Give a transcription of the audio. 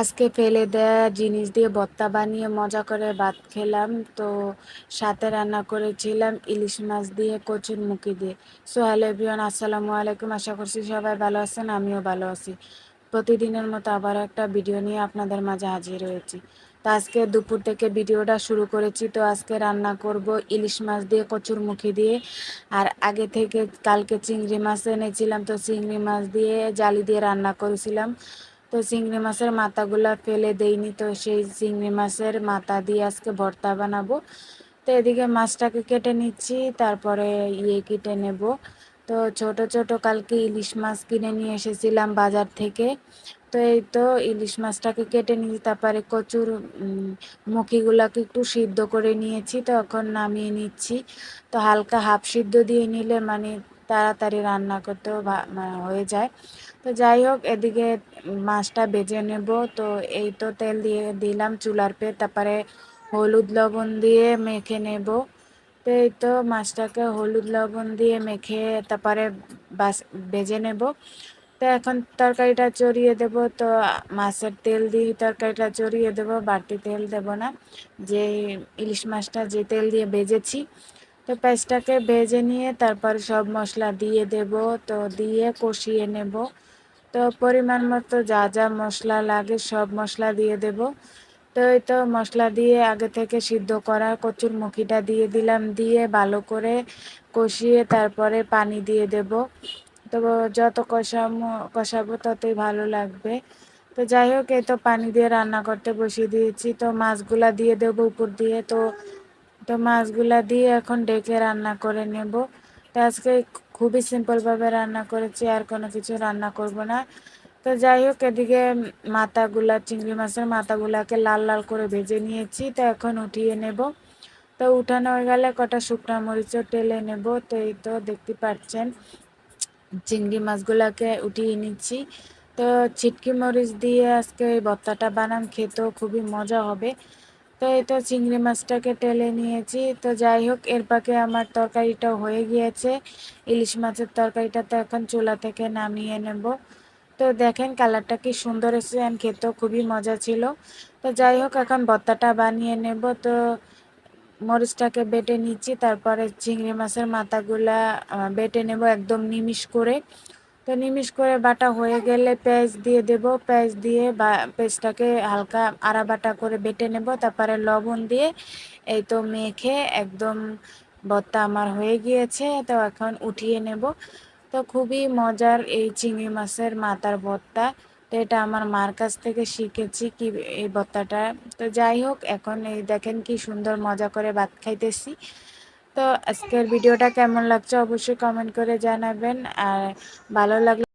আজকে ফেলে দেয়া জিনিস দিয়ে ভর্তা বানিয়ে মজা করে ভাত খেলাম। তো সাথে রান্না করেছিলাম ইলিশ মাছ দিয়ে, কচুর মুখি দিয়ে। সো হ্যালো এভরিওয়ান আসসালামু আলাইকুম। আশা করছি সবাই ভালো আছেন, আমিও ভালো আছি। প্রতিদিনের মতো আবার একটা ভিডিও নিয়ে আপনাদের মাঝে হাজির হয়েছি। তো আজকে দুপুর থেকে ভিডিওটা শুরু করেছি। তো আজকে রান্না করব ইলিশ মাছ দিয়ে, কচুর মুখি দিয়ে। আর আগে থেকে কালকে চিংড়ি মাছ এনেছিলাম। তো চিংড়ি মাছ দিয়ে জালি দিয়ে রান্না করেছিলাম। তো চিংড়ি মাছের মাথাগুলা ফেলে দেইনি তো সেই চিংড়ি মাছের মাথা দিয়ে আজকে ভর্তা বানাবো। তো এদিকে মাছটাকে কেটে নিচ্ছি, তারপরে ইয়ে কেটে নেব। তো ছোট ছোট কালকে ইলিশ মাছ কিনে নিয়ে এসেছিলাম বাজার থেকে। তো এই তো ইলিশ মাছটাকে কেটে নিয়েছি তারপরে কচুর মুখিগুলাকে একটু সিদ্ধ করে নিয়েছি, তো এখন নামিয়ে নিচ্ছি। তো হালকা হাফ সিদ্ধ দিয়ে নিলে মানে তাড়াতাড়ি রান্না করতেও হয়ে যায়। তো যাই হোক, এদিকে মাছটা বেজে নেব। তো এই তো তেল দিয়ে দিলাম চুলার পে, তারপরে হলুদ লবণ দিয়ে মেখে নেব। তো এই তো মাছটাকে হলুদ লবণ দিয়ে মেখে তারপরে বাস, বেজে নেব। তো এখন তরকারিটা চড়িয়ে দেব। তো মাছের তেল দিয়ে তরকারিটা চড়িয়ে দেব, বাড়তি তেল দেব না। যে ইলিশ মাছটা যে তেল দিয়ে বেজেছি তো পেঁয়াজটাকে ভেজে নিয়ে তারপর সব মশলা দিয়ে দেব, তো দিয়ে কষিয়ে নেব। তো পরিমাণ মতো যা যা মশলা লাগে সব মশলা দিয়ে দেব। তো এই তো মশলা দিয়ে আগে থেকে সিদ্ধ করা কচুর মুখিটা দিয়ে দিলাম, দিয়ে ভালো করে কষিয়ে তারপরে পানি দিয়ে দেব। তো যত কষামো, কষাবো ততই ভালো লাগবে। তো যাই হোক, এই তো পানি দিয়ে রান্না করতে বসিয়ে দিয়েছি। তো মাছগুলা দিয়ে দেবো উপর দিয়ে। তো তো মাছগুলা দিয়ে এখন ডেকে রান্না করে নেব। তো আজকে খুবই সিম্পলভাবে রান্না করেছি, আর কোনো কিছু রান্না করব না। তো যাই হোক, এদিকে মাথাগুলা, চিংড়ি মাছের মাথাগুলাকে লাল লাল করে ভেজে নিয়েছি, তো এখন উঠিয়ে নেব। তো উঠানো হয়ে গেলে কটা শুকনো মরিচও টেলে নেব, তো এই তো দেখতে পাচ্ছেন, চিংড়ি মাছগুলাকে উঠিয়ে নিচ্ছি। তো ছিটকি মরিচ দিয়ে আজকে এই ভর্তাটা বানাম খেতেও খুবই মজা হবে। তো এই তো চিংড়ি মাছটাকে টেলে নিয়েছি। তো যাই হোক, এর পাকে আমার তরকারিটাও হয়ে গিয়েছে। ইলিশ মাছের তরকারিটা তো এখন চুলা থেকে নামিয়ে নেব। তো দেখেন কালারটা কি সুন্দর এসেছে আর খেতেও খুবই মজা ছিল। তো যাই হোক, এখন ভর্তাটা বানিয়ে নেব। তো মরিচটাকে বেটে নিচ্ছি, তারপরে চিংড়ি মাছের মাথাগুলা বেটে নেব একদম নিমিষ করে। তো নিমিষ করে বাটা হয়ে গেলে পেঁয়াজ দিয়ে দেব। পেঁয়াজ দিয়ে বা পেঁয়াজটাকে হালকা আড়া বাটা করে বেটে নেব। তারপরে লবণ দিয়ে এই তো মেখে একদম ভর্তা আমার হয়ে গিয়েছে, তো এখন উঠিয়ে নেব। তো খুবই মজার এই চিংড়ি মাছের মাথার ভর্তা তো এটা আমার মার কাছ থেকে শিখেছি কি এই ভর্তাটা তো যাই হোক, এখন এই দেখেন কি সুন্দর মজা করে ভাত খাইতেছি। তো আজকের ভিডিওটা কেমন লাগছে অবশ্যই কমেন্ট করে জানাবেন আর ভালো লাগলে